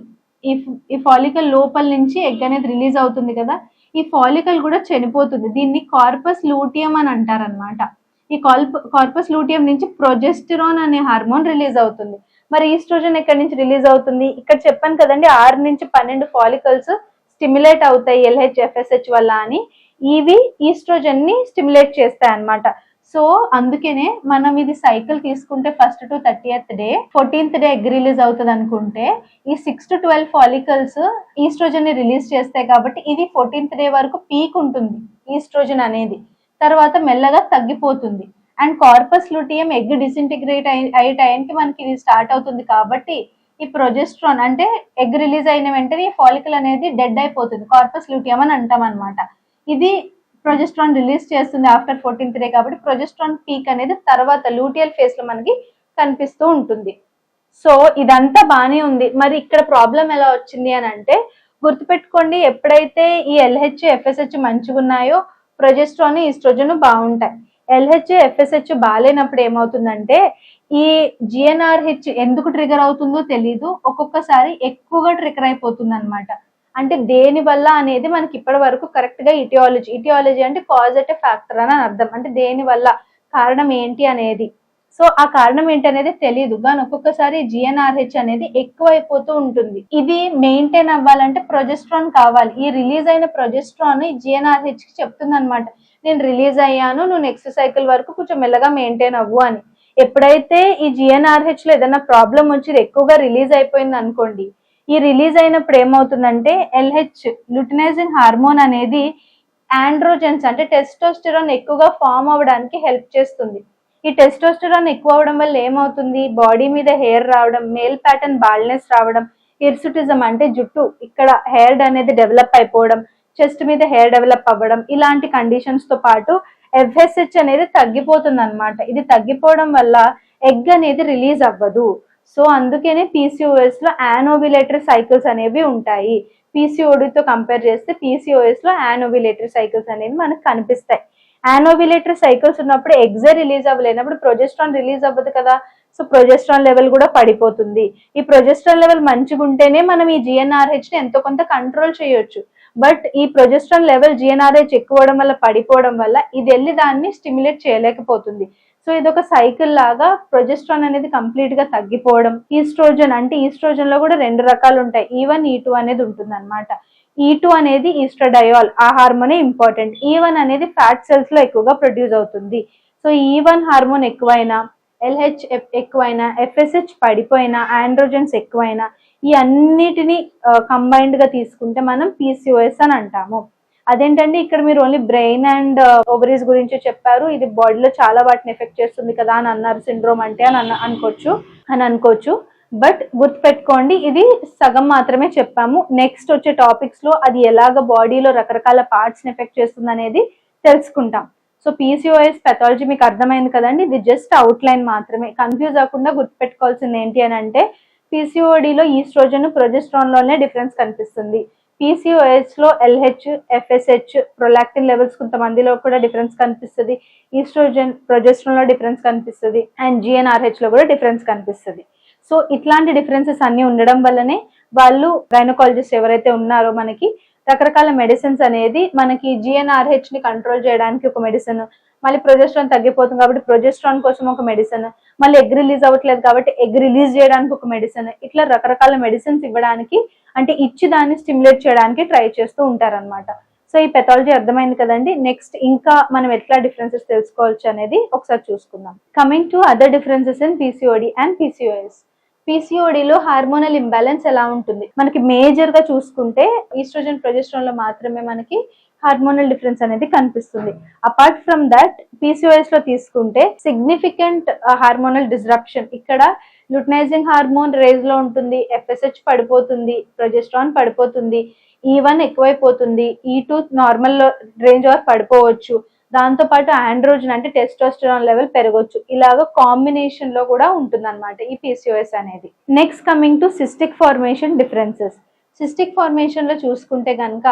A: ఈ ఈ ఫాలికల్ లోపల నుంచి ఎగ్ అనేది రిలీజ్ అవుతుంది కదా ఈ ఫాలికల్ కూడా చనిపోతుంది. దీన్ని కార్పస్ లూటియం అని అంటారనమాట ఈ కాల్ప కార్పస్ లూటియం నుంచి ప్రొజెస్టిరాన్ అనే హార్మోన్ రిలీజ్ అవుతుంది. మరి ఈస్ట్రోజన్ ఎక్కడి నుంచి రిలీజ్ అవుతుంది? ఇక్కడ చెప్పాను కదండి ఆరు నుంచి పన్నెండు ఫాలికల్స్ స్టిమ్యులేట్ అవుతాయి ఎల్హెచ్ ఎఫ్ఎస్హెచ్ వల్ల అని. ఇవి ఈస్ట్రోజన్ని స్టిమ్యులేట్ చేస్తాయి అన్నమాట. సో అందుకనే మనం ఇది సైకిల్ తీసుకుంటే first to thirtieth day fourteenth day egg release అవుతుంది అనుకుంటే ఈ సిక్స్ టు ట్వెల్వ్ ఫాలికల్స్ ఈస్ట్రోజన్ని రిలీజ్ చేస్తాయి కాబట్టి ఇది ఫోర్టీన్త్ డే వరకు పీక్ ఉంటుంది ఈస్ట్రోజన్ అనేది. తర్వాత మెల్లగా తగ్గిపోతుంది. And corpus luteum egg disintegrate అయ్యే టైంకి మనకి ఇది స్టార్ట్ అవుతుంది కాబట్టి ఈ ప్రొజెస్ట్రాన్ అంటే ఎగ్ రిలీజ్ అయిన వెంటనే ఈ ఫాలికల్ అనేది డెడ్ అయిపోతుంది కార్పస్ లూటియం అని అంటాం అనమాట ఇది ప్రొజెస్ట్రాన్ రిలీజ్ చేస్తుంది ఆఫ్టర్ ఫోర్టీన్త్ డే కాబట్టి ప్రొజెస్ట్రాన్ పీక్ అనేది తర్వాత లూటియల్ ఫేస్లో మనకి కనిపిస్తూ ఉంటుంది. సో ఇదంతా బానే ఉంది. మరి ఇక్కడ ప్రాబ్లం ఎలా వచ్చింది అని అంటే గుర్తుపెట్టుకోండి ఎప్పుడైతే ఈ ఎల్హెచ్ ఎఫ్ఎస్హెచ్ మంచిగా ఉన్నాయో ప్రొజెస్ట్రాన్ ఈస్ట్రోజన్ బాగుంటాయి. ఎల్హెచ్ ఎఫ్ఎస్హెచ్ బాగాలేనప్పుడు ఏమవుతుందంటే ఈ జిఎన్ఆర్హెచ్ ఎందుకు ట్రిగర్ అవుతుందో తెలీదు. ఒక్కొక్కసారి ఎక్కువగా ట్రిగర్ అయిపోతుంది అనమాట అంటే దేని వల్ల అనేది మనకి ఇప్పటి వరకు కరెక్ట్గా ఇటియాలజీ ఇటియాలజీ అంటే కాజెటివ్ ఫ్యాక్టర్ అని అర్థం. అంటే దేని వల్ల కారణం ఏంటి అనేది. సో ఆ కారణం ఏంటి అనేది తెలియదు కానీ ఒక్కొక్కసారి జిఎన్ఆర్హెచ్ అనేది ఎక్కువ అయిపోతూ ఉంటుంది. ఇది మెయింటైన్ అవ్వాలంటే ప్రొజెస్ట్రాన్ కావాలి. ఈ రిలీజ్ అయిన ప్రొజెస్ట్రాన్ జిఎన్ఆర్హెచ్కి చెప్తుంది అనమాట నేను రిలీజ్ అయ్యాను నువ్వు నెక్స్ట్ సైకిల్ వరకు కొంచెం మెల్లగా మెయింటైన్ అవ్వు అని. ఎప్పుడైతే ఈ జిఎన్ఆర్హెచ్లో ఏదైనా ప్రాబ్లం వచ్చి ఎక్కువగా రిలీజ్ అయిపోయింది అనుకోండి ఈ రిలీజ్ అయినప్పుడు ఏమవుతుందంటే ఎల్హెచ్ లుటినైజింగ్ హార్మోన్ అనేది ఆండ్రోజెన్స్ అంటే టెస్టోస్టిరాన్ ఎక్కువగా ఫామ్ అవ్వడానికి హెల్ప్ చేస్తుంది. ఈ టెస్టోస్టిరాన్ ఎక్కువ అవడం వల్ల ఏమవుతుంది? బాడీ మీద హెయిర్ రావడం మేల్ ప్యాటర్న్ బాల్నెస్ రావడం ఇర్సుటిజం అంటే జుట్టు ఇక్కడ హెయిర్ అనేది డెవలప్ అయిపోవడం చెస్ట్ మీద హెయిర్ డెవలప్ అవ్వడం ఇలాంటి కండిషన్స్తో పాటు ఎఫ్ఎస్హెచ్ అనేది తగ్గిపోతుంది అనమాట ఇది తగ్గిపోవడం వల్ల ఎగ్ అనేది రిలీజ్ అవ్వదు. సో అందుకనే పీసీఓఎస్లో యానోవిలేటరీ సైకిల్స్ అనేవి ఉంటాయి. పీసీఓడితో కంపేర్ చేస్తే పీసీఓఎస్లో యానోవిలేటరీ సైకిల్స్ అనేవి మనకు కనిపిస్తాయి. యానోవిలేటరీ సైకిల్స్ ఉన్నప్పుడు ఎగ్జే రిలీజ్ అవ్వలేనప్పుడు ప్రొజెస్ట్రాన్ రిలీజ్ అవ్వదు కదా. సో ప్రొజెస్ట్రాన్ లెవెల్ కూడా పడిపోతుంది. ఈ ప్రొజెస్ట్రాన్ లెవెల్ మంచిగా ఉంటేనే మనం ఈ జిఎన్ఆర్హెచ్ని ఎంతో కొంత కంట్రోల్ చేయొచ్చు. బట్ ఈ ప్రొజెస్ట్రాన్ లెవెల్ జిఎన్ఆర్హెచ్ ఎక్కువ వల్ల పడిపోవడం వల్ల ఇది వెళ్ళి దాన్ని స్టిమ్యులేట్ చేయలేకపోతుంది. సో ఇది ఒక సైకిల్ లాగా ప్రొజెస్ట్రాన్ అనేది కంప్లీట్గా తగ్గిపోవడం ఈస్ట్రోజన్ అంటే ఈస్ట్రోజన్లో కూడా రెండు రకాలు ఉంటాయి. ఈ వన్ ఈ టూ అనేది ఉంటుంది అనమాట ఈ e టూ అనేది ఈస్ట్రడయాల్ ఆ హార్మోనే ఇంపార్టెంట్. E ఈ వన్ అనేది ఫ్యాట్ సెల్స్లో ఎక్కువగా ప్రొడ్యూస్ అవుతుంది. So e E one hormone ఎక్కువైనా ఎల్హెచ్ ఎక్కువైనా ఎఫ్ఎస్హెచ్ పడిపోయినా ఆండ్రోజన్స్ ఎక్కువైనా ఈ అన్నిటిని కంబైన్డ్గా తీసుకుంటే మనం పీసీఓఎస్ అని అంటాము. అదేంటండి? ఇక్కడ మీరు ఓన్లీ బ్రెయిన్ అండ్ ఓవరీస్ గురించి చెప్పారు. ఇది బాడీలో చాలా వాటిని ఎఫెక్ట్ చేస్తుంది కదా అని అన్నారు. సిండ్రోమ్ అంటే అని అనుకోవచ్చు అని అనుకోవచ్చు. బట్ గుర్తుపెట్టుకోండి ఇది సగం మాత్రమే చెప్పాము. నెక్స్ట్ వచ్చే టాపిక్స్లో అది ఎలాగ బాడీలో రకరకాల పార్ట్స్ని ఎఫెక్ట్ చేస్తుంది అనేది తెలుసుకుంటాం. సో పీసీఓఎస్ పెథాలజీ మీకు అర్థమైంది కదండి? ఇది జస్ట్ అవుట్ లైన్ మాత్రమే. కన్ఫ్యూజ్ అవ్వకుండా గుర్తుపెట్టుకోవాల్సింది ఏంటి అని అంటే పీసీఓడిలో ఈస్ట్రోజన్ ప్రొజెస్ట్రాన్లోనే డిఫరెన్స్ కనిపిస్తుంది. పీసీఓఎస్లో ఎల్హెచ్ ఎఫ్ఎస్హెచ్ ప్రొలాక్టిన్ లెవెల్స్ కొంతమందిలో కూడా డిఫరెన్స్ కనిపిస్తుంది. ఈస్ట్రోజన్ ప్రొజెస్ట్రాన్లో డిఫరెన్స్ కనిపిస్తుంది. అండ్ జిఎన్ఆర్హెచ్లో కూడా డిఫరెన్స్ కనిపిస్తుంది. సో ఇట్లాంటి డిఫరెన్సెస్ అన్ని ఉండడం వల్లనే వాళ్ళు గైనకాలజిస్ట్ ఎవరైతే ఉన్నారో మనకి రకరకాల మెడిసిన్స్ అనేది మనకి జిఎన్ఆర్హెచ్ని కంట్రోల్ చేయడానికి ఒక మెడిసిన్ మళ్ళీ ప్రొజెస్ట్రాన్ తగ్గిపోతుంది కాబట్టి ప్రొజెస్ట్రాన్ కోసం ఒక మెడిసిన్ మళ్ళీ ఎగ్ రిలీజ్ అవ్వట్లేదు కాబట్టి ఎగ్ రిలీజ్ చేయడానికి ఒక మెడిసిన్ ఇట్లా రకరకాల మెడిసిన్స్ ఇవ్వడానికి అంటే ఇచ్చి దాన్ని స్టిమ్యులేట్ చేయడానికి ట్రై చేస్తూ ఉంటారన్నమాట. సో ఈ పెథాలజీ అర్థమైంది కదండి. నెక్స్ట్ ఇంకా మనం ఎట్లా డిఫరెన్సెస్ తెలుసుకోవచ్చు అనేది ఒకసారి చూసుకుందాం. Coming to other differences in PCOD and PCOS పీసీఓడిలో hormonal imbalance ఎలా ఉంటుంది? మనకి మేజర్గా చూసుకుంటే ఈస్ట్రోజన్ ప్రొజెస్ట్రాన్లో మాత్రమే మనకి హార్మోనల్ డిఫరెన్స్ అనేది కనిపిస్తుంది. అపార్ట్ ఫ్రమ్ దట్ పీసీఓఎస్లో తీసుకుంటే సిగ్నిఫికెంట్ uh, హార్మోనల్ డిస్రప్షన్ ఇక్కడ లుటనైజింగ్ హార్మోన్ రేజ్లో ఉంటుంది ఎఫ్ఎస్హెచ్ పడిపోతుంది ప్రొజెస్ట్రాన్ పడిపోతుంది e ఈ వన్ ఎక్కువైపోతుంది ఈ టూ నార్మల్ రేంజ్ వరకు పడిపోవచ్చు. దాంతో పాటు ఆండ్రోజన్ అంటే టెస్టోస్టెరాన్ లెవెల్ పెరగొచ్చు. ఇలాగ కాంబినేషన్లో కూడా ఉంటుంది అనమాట ఈ పీసీఓఎస్ అనేది. Next coming to cystic formation differences cystic ఫార్మేషన్లో చూసుకుంటే కనుక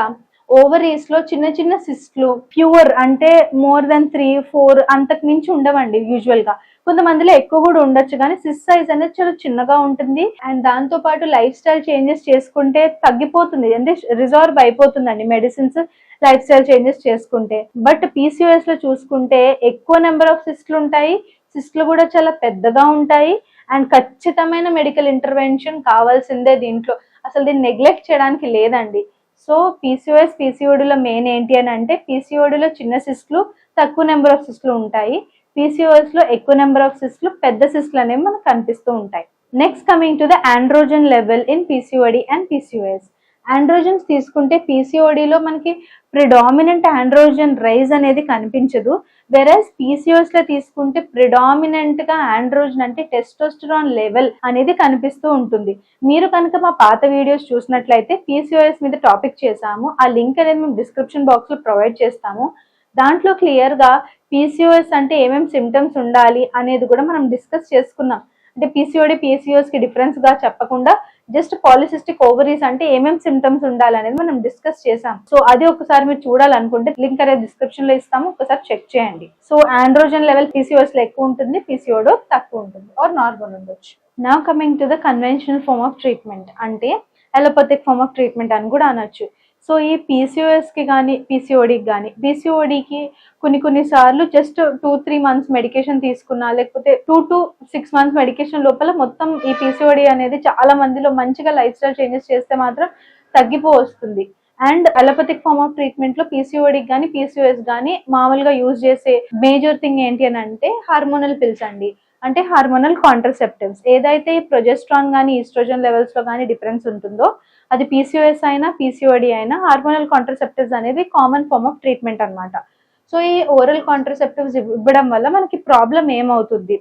A: ఓవరీస్లో చిన్న చిన్న సిస్ట్లు ప్యూర్ అంటే మోర్ దెన్ త్రీ ఫోర్ అంతకు మించి ఉండవండి యూజువల్గా. కొంతమందిలో ఎక్కువ కూడా ఉండొచ్చు కానీ సిస్ సైజ్ అనేది చాలా చిన్నగా ఉంటుంది. అండ్ దాంతో పాటు లైఫ్ స్టైల్ చేంజెస్ చేసుకుంటే తగ్గిపోతుంది. అంటే రిజాల్వ్ అయిపోతుందండి మెడిసిన్స్ లైఫ్ స్టైల్ చేంజెస్ చేసుకుంటే. బట్ పీసీఓఎస్లో చూసుకుంటే ఎక్కువ నెంబర్ ఆఫ్ సిస్ట్లు ఉంటాయి. సిస్ట్లు కూడా చాలా పెద్దగా ఉంటాయి. అండ్ ఖచ్చితమైన మెడికల్ ఇంటర్వెన్షన్ కావాల్సిందే దీంట్లో. అసలు దీన్ని నెగ్లెక్ట్ చేయడానికి లేదండి. సో పీసీఓఎస్ పీసీఓడిలో మెయిన్ ఏంటి అని అంటే పీసీఓడిలో చిన్న సిస్క్లు తక్కువ నెంబర్ ఆఫ్ సిస్క్లు ఉంటాయి. పీసీఓఎస్లో ఎక్కువ నెంబర్ ఆఫ్ సిస్క్లు పెద్ద సిస్క్లు అనేవి మనకు కనిపిస్తూ ఉంటాయి. Next coming to the androgen level in PCOD and PCOS androgens తీసుకుంటే పీసీఓడిలో మనకి ప్రిడామినెంట్ ఆండ్రోజన్ రైజ్ అనేది కనిపించదు. వెరస్ పీసీఓస్లో తీసుకుంటే ప్రిడామినెంట్గా ఆండ్రోజన్ అంటే టెస్టోస్టరాన్ లెవెల్ అనేది కనిపిస్తూ ఉంటుంది. మీరు కనుక మా పాత వీడియోస్ చూసినట్లయితే పీసీఓఎస్ మీద టాపిక్ చేసాము ఆ లింక్ అనేది మేము డిస్క్రిప్షన్ బాక్స్లో ప్రొవైడ్ చేస్తాము. దాంట్లో క్లియర్గా పీసీఓఎస్ అంటే ఏమేమి సిమ్టమ్స్ ఉండాలి అనేది కూడా మనం డిస్కస్ చేసుకున్నాం. అంటే పీసీఓడి పీసీఓస్కి డిఫరెన్స్గా చెప్పకుండా జస్ట్ పాలిసిస్టిక్ ఓవరీస్ అంటే ఏమేమి సిమ్టమ్స్ ఉండాలనేది మనం డిస్కస్ చేసాం. సో అది ఒకసారి మీరు చూడాలనుకుంటే లింక్ అనేది డిస్క్రిప్షన్లో ఇస్తాము. ఒకసారి చెక్ చేయండి. సో ఆండ్రోజన్ లెవెల్ పీసీఓఎస్లో ఎక్కువ ఉంటుంది పీసీఓడో తక్కువ ఉంటుంది ఆర్ నార్మల్ ఉండొచ్చు. నా coming to the conventional form of treatment అంటే అలోపతిక్ ఫార్మ్ ఆఫ్ ట్రీట్మెంట్ అని కూడా అనొచ్చు. సో ఈ పీసీఓఎస్కి కానీ పీసీఓడికి కానీ పీసీఓడికి కొన్ని కొన్ని సార్లు just two three months medication తీసుకున్నా లేకపోతే two to six months medication లోపల మొత్తం ఈ పీసీఓడి అనేది చాలా మందిలో మంచిగా లైఫ్ స్టైల్ చేంజెస్ చేస్తే మాత్రం తగ్గిపో వస్తుంది. అండ్ అలోపతిక్ ఫార్మ్ ఆఫ్ ట్రీట్మెంట్లో పీసీఓడికి కానీ పీసీఓఎస్ కానీ మామూలుగా యూజ్ చేసే మేజర్ థింగ్ ఏంటి అని అంటే హార్మోనల్ పిల్స్ అండి. అంటే హార్మోనల్ కాంట్రసెప్టివ్స్ ఏదైతే ప్రొజెస్ట్రాన్ కానీ ఈస్ట్రోజన్ లెవెల్స్లో కానీ డిఫరెన్స్ ఉంటుందో అది పీసీఓఎస్ అయినా పీసీఓడి అయినా హార్మోనల్ కాంట్రసెప్టివ్స్ అనేది కామన్ ఫార్మ్ ఆఫ్ ట్రీట్మెంట్ అన్నమాట. సో ఈ ఓరల్ కాంట్రసెప్టివ్స్ ఇవ్వడం వల్ల మనకి ప్రాబ్లం ఏమవుతుంది?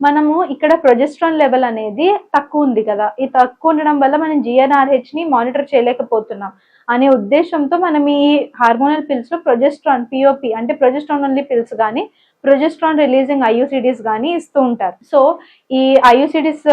A: మనము ఇక్కడ ప్రొజెస్ట్రాన్ లెవెల్ అనేది తక్కువ ఉంది కదా. ఈ తక్కువ ఉండడం వల్ల మనం జిఎన్ఆర్హెచ్ని మానిటర్ చేయలేకపోతున్నాం అనే ఉద్దేశంతో మనం ఈ హార్మోనల్ పిల్స్లో ప్రొజెస్ట్రాన్ పిఓపి అంటే ప్రొజెస్ట్రాన్ ఓన్లీ పిల్స్ కానీ ప్రొజెస్ట్రాన్ రిలీజింగ్ ఐయుసిడీస్ కానీ ఇస్తూ ఉంటారు. సో ఈ ఐయుసిడీస్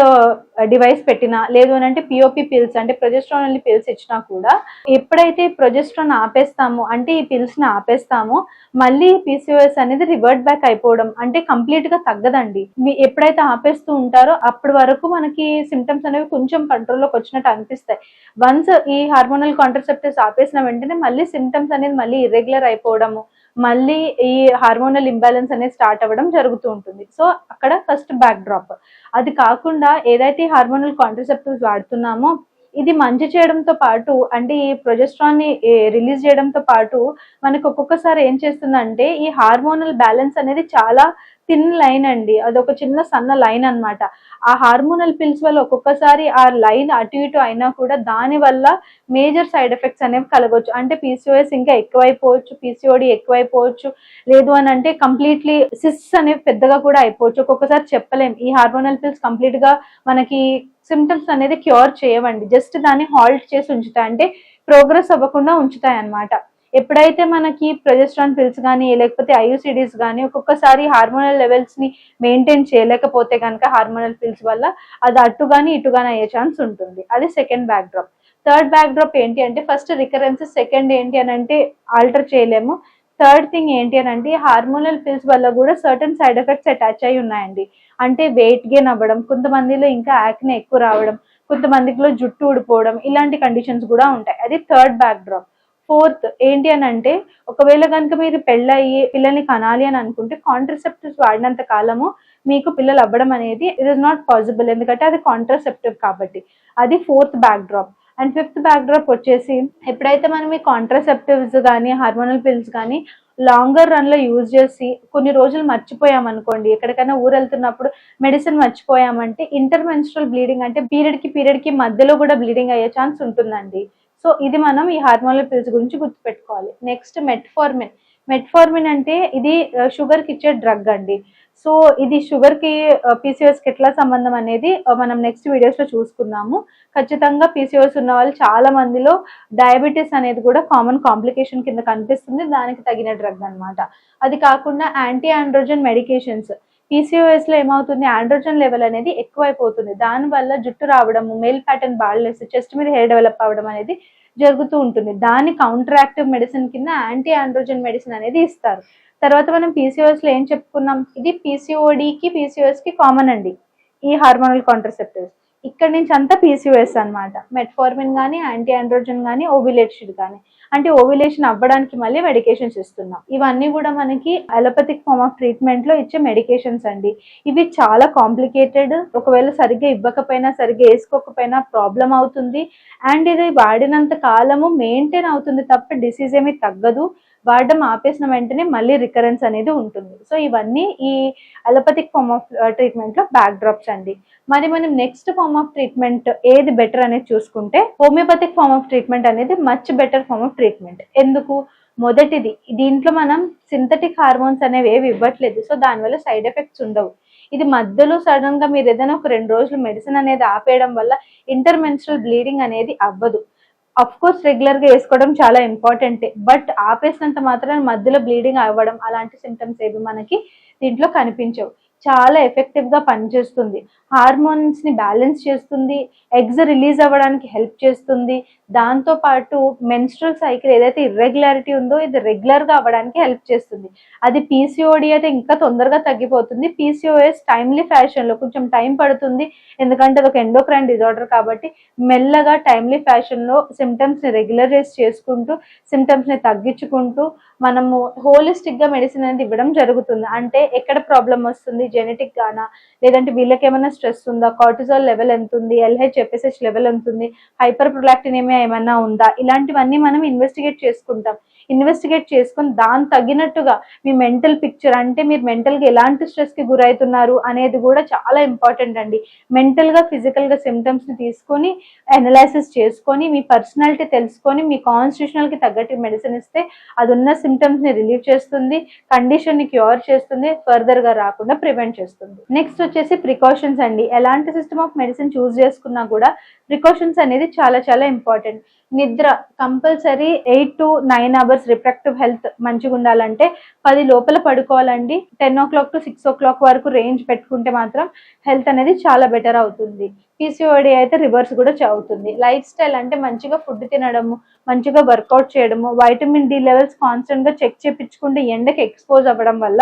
A: డివైస్ పెట్టినా లేదు అని అంటే పిఓపి పిల్స్ అంటే ప్రొజెస్ట్రాన్ ఓన్లీ పిల్స్ ఇచ్చినా కూడా ఎప్పుడైతే ప్రొజెస్ట్రాన్ ఆపేస్తామో అంటే ఈ పిల్స్ని ఆపేస్తామో మళ్ళీ పీసీఓఎస్ అనేది రివర్ట్ బ్యాక్ అయిపోవడం అంటే కంప్లీట్గా తగ్గదండి. ఎప్పుడైతే ఆపేస్తూ ఉంటారో అప్పటి వరకు మనకి సిమ్టమ్స్ అనేవి కొంచెం కంట్రోల్లోకి వచ్చినట్టు అనిపిస్తాయి. వన్స్ ఈ హార్మోనల్ కాంట్రసెప్టివ్స్ ఆపేసిన వెంటనే మళ్ళీ సిమ్టమ్స్ అనేది మళ్ళీ ఇర్రెగ్యులర్ అయిపోవడము మళ్ళీ ఈ హార్మోనల్ ఇంబ్యాలెన్స్ అనేది స్టార్ట్ అవ్వడం జరుగుతూ ఉంటుంది. సో అక్కడ ఫస్ట్ బ్యాక్ డ్రాప్ అది కాకుండా ఏదైతే హార్మోనల్ కాంట్రసెప్టివ్స్ వాడుతున్నామో ఇది మంచి చేయడంతో పాటు అంటే ఈ ప్రొజెస్ట్రాన్ని రిలీజ్ చేయడంతో పాటు మనకు ఒక్కొక్కసారి ఏం చేస్తుందంటే ఈ హార్మోనల్ బ్యాలెన్స్ అనేది చాలా థిన్ లైన్ అండి. అదొక చిన్న సన్న లైన్ అన్నమాట. ఆ హార్మోనల్ పిల్స్ వల్ల ఒక్కొక్కసారి ఆ లైన్ అటు ఇటు అయినా కూడా దాని వల్ల మేజర్ సైడ్ ఎఫెక్ట్స్ అనేవి కలగవచ్చు అంటే పీసీఓఎస్ ఇంకా ఎక్కువైపోవచ్చు పీసీఓడి ఎక్కువైపోవచ్చు. లేదు అని అంటే కంప్లీట్లీ సిస్ అనేవి పెద్దగా కూడా అయిపోవచ్చు. ఒక్కొక్కసారి చెప్పలేం. ఈ హార్మోనల్ పిల్స్ కంప్లీట్గా మనకి సిమ్టమ్స్ అనేది క్యూర్ చేయవండి. జస్ట్ దాన్ని హాల్ట్ చేసి ఉంచుతాయి. అంటే ప్రోగ్రెస్ అవ్వకుండా ఉంచుతాయి అన్నమాట. ఎప్పుడైతే మనకి ప్రొజెస్ట్రాన్ పిల్స్ కానీ లేకపోతే ఐయుసిడీస్ కానీ ఒక్కొక్కసారి హార్మోనల్ లెవెల్స్ని మెయింటైన్ చేయలేకపోతే కనుక హార్మోనల్ పిల్స్ వల్ల అది అటు కానీ ఇటు కానీ అయ్యే ఛాన్స్ ఉంటుంది. అది second backdrop third backdrop ఏంటి అంటే ఫస్ట్ రికరెన్స్ సెకండ్ ఏంటి అని అంటే ఆల్టర్ చేయలేము. థర్డ్ థింగ్ ఏంటి అని అంటే హార్మోనల్ పిల్స్ వల్ల కూడా సర్టన్ సైడ్ ఎఫెక్ట్స్ అటాచ్ అయి ఉన్నాయండి. అంటే వెయిట్ గెయిన్ అవ్వడం కొంతమందిలో ఇంకా యాక్నే ఎక్కువ రావడం కొంతమందిలో జుట్టు ఊడిపోవడం ఇలాంటి కండిషన్స్ కూడా ఉంటాయి. అది థర్డ్ బ్యాక్ డ్రాప్ ఫోర్త్ ఏంటి అని అంటే ఒకవేళ కనుక మీరు పెళ్ళయ్యి పిల్లల్ని కనాలి అని అనుకుంటే కాంట్రసెప్టివ్స్ వాడినంత కాలము మీకు పిల్లలు అవ్వడం అనేది ఇట్ ఇస్ నాట్ పాసిబుల్ ఎందుకంటే అది కాంట్రసెప్టివ్ కాబట్టి. అది fourth backdrop and fifth backdrop వచ్చేసి ఎప్పుడైతే మనం ఈ కాంట్రసెప్టివ్స్ కానీ హార్మోనల్ పిల్స్ కానీ లాంగర్ రన్లో యూజ్ చేసి కొన్ని రోజులు మర్చిపోయాం అనుకోండి ఎక్కడికైనా ఊరు వెళ్తున్నప్పుడు మెడిసిన్ మర్చిపోయామంటే ఇంటర్మెన్స్ట్రల్ బ్లీడింగ్ అంటే పీరియడ్కి పీరియడ్కి మధ్యలో కూడా బ్లీడింగ్ అయ్యే ఛాన్స్ ఉంటుందండి. సో ఇది మనం ఈ హార్మోనల్ పిల్స్ గురించి గుర్తుపెట్టుకోవాలి. నెక్స్ట్ మెట్ఫార్మిన్ మెట్ఫార్మిన్ అంటే ఇది షుగర్కి ఇచ్చే డ్రగ్ అండి. సో ఇది షుగర్కి కి ఎట్లా సంబంధం అనేది మనం నెక్స్ట్ వీడియోస్లో చూసుకున్నాము ఖచ్చితంగా పీసీఓఎస్ ఉన్న వాళ్ళు చాలా మందిలో డయాబెటీస్ అనేది కూడా కామన్ కాంప్లికేషన్ కింద కనిపిస్తుంది. దానికి తగిన డ్రగ్ అనమాట అది కాకుండా యాంటీ ఆండ్రోజన్ మెడికేషన్స్ పీసీఓఎస్లో ఏమవుతుంది? ఆండ్రోజన్ లెవెల్ అనేది ఎక్కువైపోతుంది. దానివల్ల జుట్టు రావడం మెయిల్ ప్యాటర్న్ బాల్నెస్ చెస్ట్ మీద హెయిర్ డెవలప్ అవ్వడం అనేది జరుగుతూ ఉంటుంది. దాని కౌంటర్ యాక్టివ్ మెడిసిన్ కింద యాంటీ ఆండ్రోజన్ మెడిసిన్ అనేది ఇస్తారు. తర్వాత మనం పీసీఓఎస్లో ఏం చెప్పుకున్నాం? ఇది పీసీఓడికి పీసీఓఎస్కి కామన్ అండి. ఈ హార్మోనల్ కాంట్రసెప్టివ్స్ ఇక్కడ నుంచి అంతా పీసీఓఎస్ అన్నమాట. మెట్ఫార్మిన్ కానీ యాంటీ ఆండ్రోజన్ కానీ ఓవిలేషన్ కానీ అంటే ఓవిలేషన్ అవ్వడానికి మళ్ళీ మెడికేషన్స్ ఇస్తున్నాం. ఇవన్నీ కూడా మనకి అలోపతిక్ ఫార్మ్ ఆఫ్ ట్రీట్మెంట్లో ఇచ్చే మెడికేషన్స్ అండి. ఇవి చాలా కాంప్లికేటెడ్ ఒకవేళ సరిగ్గా ఇవ్వకపోయినా సరిగ్గా వేసుకోకపోయినా ప్రాబ్లం అవుతుంది. అండ్ ఇది వాడినంత కాలము మెయింటైన్ అవుతుంది తప్ప డిసీజ్ ఏమీ తగ్గదు. వాడడం ఆపేసిన వెంటనే మళ్ళీ రికరెన్స్ అనేది ఉంటుంది. సో ఇవన్నీ ఈ అలోపతిక్ ఫార్మ్ ఆఫ్ ట్రీట్మెంట్లో బ్యాక్ డ్రాప్స్ అండి. మరి మనం నెక్స్ట్ ఫార్మ్ ఆఫ్ ట్రీట్మెంట్ ఏది బెటర్ అనేది చూసుకుంటే హోమియోపతిక్ ఫార్మ్ ఆఫ్ ట్రీట్మెంట్ అనేది much better form of treatment ఎందుకు? మొదటిది దీంట్లో మనం సింథటిక్ హార్మోన్స్ అనేవి ఏవి ఇవ్వట్లేదు. సో దానివల్ల సైడ్ ఎఫెక్ట్స్ ఉండవు. ఇది మధ్యలో సడన్గా మీరు ఏదైనా ఒక రెండు రోజులు మెడిసిన్ అనేది ఆపేయడం వల్ల ఇంటర్మెన్స్ట్రల్ బ్లీడింగ్ అనేది అవ్వదు. అఫ్ కోర్స్ రెగ్యులర్గా వేసుకోవడం చాలా ఇంపార్టెంట్ బట్ ఆపేసినంత మాత్రం మధ్యలో బ్లీడింగ్ అవ్వడం అలాంటి సిమ్టమ్స్ ఏవి మనకి దీంట్లో కనిపించవు. చాలా ఎఫెక్టివ్గా పనిచేస్తుంది. హార్మోన్స్ని బ్యాలెన్స్ చేస్తుంది. ఎగ్స్ రిలీజ్ అవ్వడానికి హెల్ప్ చేస్తుంది. దాంతో పాటు మెన్స్ట్రల్ సైకిల్ ఏదైతే ఇర్రెగ్యులారిటీ ఉందో ఇది రెగ్యులర్గా అవ్వడానికి హెల్ప్ చేస్తుంది. అది పీసీఓడి అయితే ఇంకా తొందరగా తగ్గిపోతుంది. పీసీఓఎస్ టైమ్లీ ఫ్యాషన్లో కొంచెం టైం పడుతుంది. ఎందుకంటే అది ఒక ఎండోక్రైన్ డిజార్డర్ కాబట్టి మెల్లగా టైమ్లీ ఫ్యాషన్లో సిమ్టమ్స్ని రెగ్యులరైజ్ చేసుకుంటూ సిమ్టమ్స్ని తగ్గించుకుంటూ మనము హోలిస్టిక్గా మెడిసిన్ అనేది ఇవ్వడం జరుగుతుంది. అంటే ఎక్కడ ప్రాబ్లం వస్తుంది? జెనెటిక్ గానా? లేదంటే వీళ్ళకి ఏమైనా స్ట్రెస్ ఉందా? కార్టిజాల్ లెవెల్ ఎంత ఉంది ఎల్హెచ్ ఎఫ్ఎస్హెచ్ లెవెల్ ఎంత ఉంది హైపర్ ప్రొలాక్టిన్ ఏమైనా ఉందా? ఇలాంటివన్నీ మనం ఇన్వెస్టిగేట్ చేసుకుంటాం. ఇన్వెస్టిగేట్ చేసుకుని దాని తగినట్టుగా మీ మెంటల్ పిక్చర్ అంటే మీరు మెంటల్గా ఎలాంటి స్ట్రెస్కి గురవుతున్నారు అనేది కూడా చాలా ఇంపార్టెంట్ అండి. మెంటల్గా ఫిజికల్గా సిమ్టమ్స్ని తీసుకొని అనలైసిస్ చేసుకొని మీ పర్సనాలిటీ తెలుసుకొని మీ కాన్స్టిట్యూషనల్కి తగ్గట్టు మెడిసిన్ ఇస్తే అది ఉన్న సిమ్టమ్స్ని రిలీవ్ చేస్తుంది కండిషన్ని క్యూర్ చేస్తుంది ఫర్దర్గా రాకుండా ప్రివెంట్ చేస్తుంది. నెక్స్ట్ వచ్చేసి ప్రికాషన్స్ అండి. ఎలాంటి సిస్టమ్ ఆఫ్ మెడిసిన్ చూస్ చేసుకున్నా కూడా ప్రికాషన్స్ అనేది చాలా చాలా ఇంపార్టెంట్. నిద్ర compulsory eight to nine hours reproductive health మంచిగా ఉండాలంటే పది లోపల పడుకోవాలండి. Ten o'clock to six o'clock వరకు రేంజ్ పెట్టుకుంటే మాత్రం హెల్త్ అనేది చాలా బెటర్ అవుతుంది. పీసీఓడి అయితే రివర్స్ కూడా అవుతుంది లైఫ్ స్టైల్ అంటే మంచిగా ఫుడ్ తినడము మంచిగా వర్కౌట్ చేయడము వైటమిన్ డి లెవెల్స్ కాన్స్టెంట్గా చెక్ చేయించుకుంటే ఎండకి ఎక్స్పోజ్ అవ్వడం వల్ల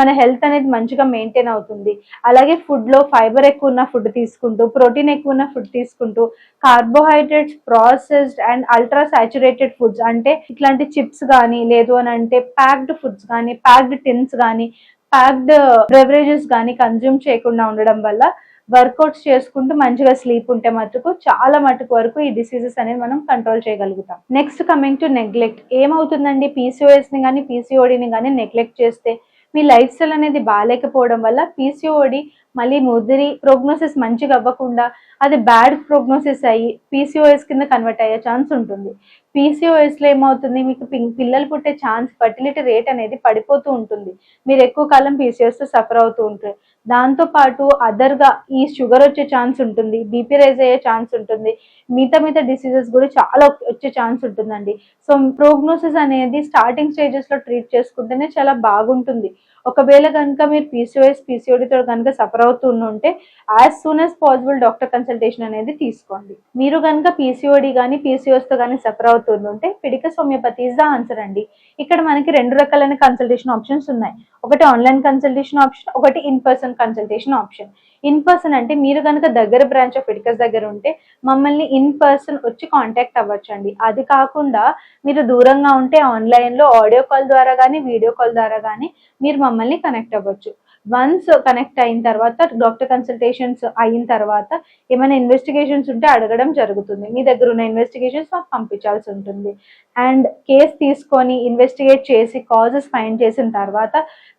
A: మన హెల్త్ అనేది మంచిగా మెయింటైన్ అవుతుంది. అలాగే ఫుడ్లో ఫైబర్ ఎక్కువ ఉన్న ఫుడ్ తీసుకుంటూ ప్రోటీన్ ఎక్కువ ఉన్న ఫుడ్ తీసుకుంటూ carbohydrates processed and ultra saturated foods అంటే ఇట్లాంటి చిప్స్ కానీ లేదు అని అంటే ప్యాక్డ్ ఫుడ్స్ కానీ ప్యాక్డ్ టిన్స్ కానీ ప్యాక్డ్ బెవరేజెస్ కానీ కన్జ్యూమ్ చేయకుండా ఉండడం వల్ల వర్కౌట్స్ చేసుకుంటూ మంచిగా స్లీప్ ఉంటే మటుకు చాలా మటుకు వరకు ఈ డిసీజెస్ అనేది మనం కంట్రోల్ చేయగలుగుతాం. నెక్స్ట్ కమింగ్ టు నెగ్లెక్ట్ ఏమవుతుందండి? పీసీఓఎస్ని కానీ పీసీఓడిని కానీ నెగ్లెక్ట్ చేస్తే మీ లైఫ్ స్టైల్ అనేది బాగాలేకపోవడం వల్ల పీసీఓడి మళ్ళీ ముదిరి ప్రోగ్నోసిస్ మంచిగా అవ్వకుండా అది బ్యాడ్ ప్రోగ్నోసిస్ అయ్యి పీసీఓఎస్ కింద కన్వర్ట్ అయ్యే ఛాన్స్ ఉంటుంది. పీసీఓఎస్లో ఏమవుతుంది? మీకు పిల్లలు పుట్టే ఛాన్స్ ఫర్టిలిటీ రేట్ అనేది పడిపోతూ ఉంటుంది. మీరు ఎక్కువ కాలం పీసీఓఎస్తో సఫర్ అవుతూ ఉంటారు. దాంతో పాటు అదర్గా ఈ షుగర్ వచ్చే ఛాన్స్ ఉంటుంది. బీపీ రైజ్ అయ్యే ఛాన్స్ ఉంటుంది. మిగతా మిగతా డిసీజెస్ కూడా చాలా వచ్చే ఛాన్స్ ఉంటుందండి. సో ప్రోగ్నోసిస్ అనేది స్టార్టింగ్ స్టేజెస్లో ట్రీట్ చేసుకుంటేనే చాలా బాగుంటుంది. ఒకవేళ కనుక మీరు పీసీఓఎస్ పీసీఓడితో కనుక సఫర్ అవుతూ ఉంటే as soon as possible doctor consultation అనేది తీసుకోండి. మీరు కనుక పీసీఓడి కానీ పీసీఓఎస్తో కానీ సఫర్ అవుతుంటే పిడికస్ హోమియోపతి ఇస్ ద ఆన్సర్ అండి. ఇక్కడ మనకి రెండు రకాలైన కన్సల్టేషన్ ఆప్షన్స్ ఉన్నాయి. ఒకటి ఆన్లైన్ కన్సల్టేషన్ ఆప్షన్ ఒకటి in person consultation option in person అంటే మీరు కనుక దగ్గర బ్రాంచ్ ఆఫ్ ఫిడికస్ దగ్గర ఉంటే మమ్మల్ని ఇన్ పర్సన్ వచ్చి కాంటాక్ట్ అవ్వచ్చండి. అది కాకుండా మీరు దూరంగా ఉంటే ఆన్లైన్లో ఆడియో కాల్ ద్వారా కానీ వీడియో కాల్ ద్వారా కానీ మీరు మమ్మల్ని కనెక్ట్ అవ్వచ్చు. వన్స్ కనెక్ట్ అయిన తర్వాత డాక్టర్ కన్సల్టేషన్స్ అయిన తర్వాత ఏమైనా ఇన్వెస్టిగేషన్స్ ఉంటే అడగడం జరుగుతుంది. మీ దగ్గర ఉన్న ఇన్వెస్టిగేషన్స్ మాకు పంపించాల్సి ఉంటుంది. అండ్ కేస్ తీసుకొని ఇన్వెస్టిగేట్ చేసి కాజెస్ ఫైండ్ చేసిన తర్వాత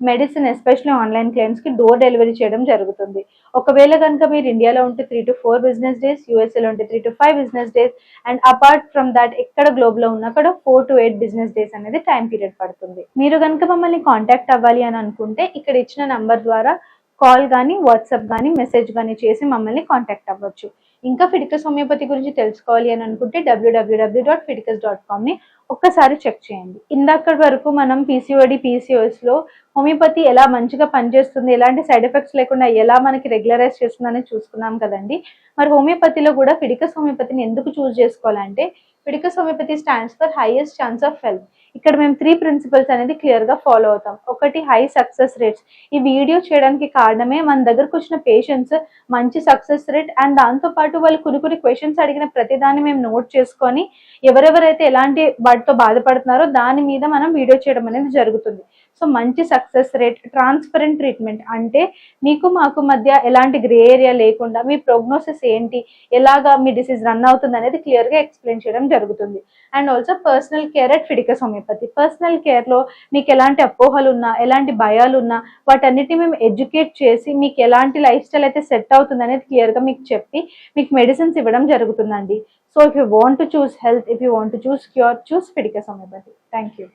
A: మెడిసిన్ ఎస్పెషల్లీ ఆన్లైన్ క్లయింట్స్కి డోర్ డెలివరీ చేయడం జరుగుతుంది. ఒకవేళ కనుక మీరు ఇండియాలో ఉంటే three to four business days యూఎస్ఏలో ఉంటే three to five business days and apart from that ఎక్కడ గ్లోబ్లో ఉన్న అక్కడ four to eight business days అనేది టైం పీరియడ్ పడుతుంది. మీరు కనుక మమ్మల్ని కాంటాక్ట్ అవ్వాలి అని అనుకుంటే ఇక్కడ ఇచ్చిన నంబర్ ద్వారా కాల్ కానీ వాట్సాప్ కానీ మెసేజ్ కానీ చేసి మమ్మల్ని కాంటాక్ట్ అవ్వచ్చు. ఇంకా ఫిడికస్ హోమియోపతి గురించి తెలుసుకోవాలి అని అనుకుంటే డబ్ల్యూడబ్ల్యూడబ్ల్యూ డాట్ ఫిడికస్ డాట్ కామ్ని ఒక్కసారి చెక్ చేయండి. ఇందాక వరకు మనం పీసీఓడి పీసీఓఎస్లో హోమియోపతి ఎలా మంచిగా పనిచేస్తుంది ఎలాంటి సైడ్ ఎఫెక్ట్స్ లేకుండా ఎలా మనకి రెగ్యులరైజ్ చేస్తుందని చూసుకున్నాం కదండి. మరి హోమియోపతిలో కూడా ఫిడికస్ హోమియోపతిని ఎందుకు చూస్ చేసుకోవాలంటే Fidicus homeopathy stands for highest chance of health ఇక్కడ మేము త్రీ ప్రిన్సిపల్స్ అనేది క్లియర్గా ఫాలో అవుతాం. ఒకటి హై సక్సెస్ రేట్స్ ఈ వీడియో చేయడానికి కారణమే మన దగ్గరకు వచ్చిన పేషెంట్స్ మంచి సక్సెస్ రేట్ అండ్ దాంతో పాటు వాళ్ళు కొన్ని కొన్ని క్వశ్చన్స్ అడిగిన ప్రతిదాన్ని మేము నోట్ చేసుకొని ఎవరెవరైతే ఎలాంటి వాటితో బాధపడుతున్నారో దాని మీద మనం వీడియో చేయడం అనేది జరుగుతుంది. సో మంచి సక్సెస్ రేట్ ట్రాన్స్పరెంట్ ట్రీట్మెంట్ అంటే మీకు మాకు మధ్య ఎలాంటి గ్రే ఏరియా లేకుండా మీ ప్రోగ్నోసిస్ ఏంటి ఎలాగా మీ డిసీజ్ రన్ అవుతుంది అనేది క్లియర్గా ఎక్స్ప్లెయిన్ చేయడం జరుగుతుంది. And also personal care at Fidicus homeopathy personal కేర్లో మీకు ఎలాంటి అపోహలు ఉన్నా ఎలాంటి భయాలు ఉన్నా వాటన్నిటిని మేము ఎడ్యుకేట్ చేసి మీకు ఎలాంటి లైఫ్ స్టైల్ అయితే సెట్ అవుతుంది అనేది క్లియర్గా మీకు చెప్పి మీకు మెడిసిన్స్ ఇవ్వడం జరుగుతుందండి. So if you want to choose health if you want to choose cure choose Fidicus homeopathy thank you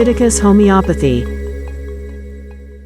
B: Leviticus Homeopathy.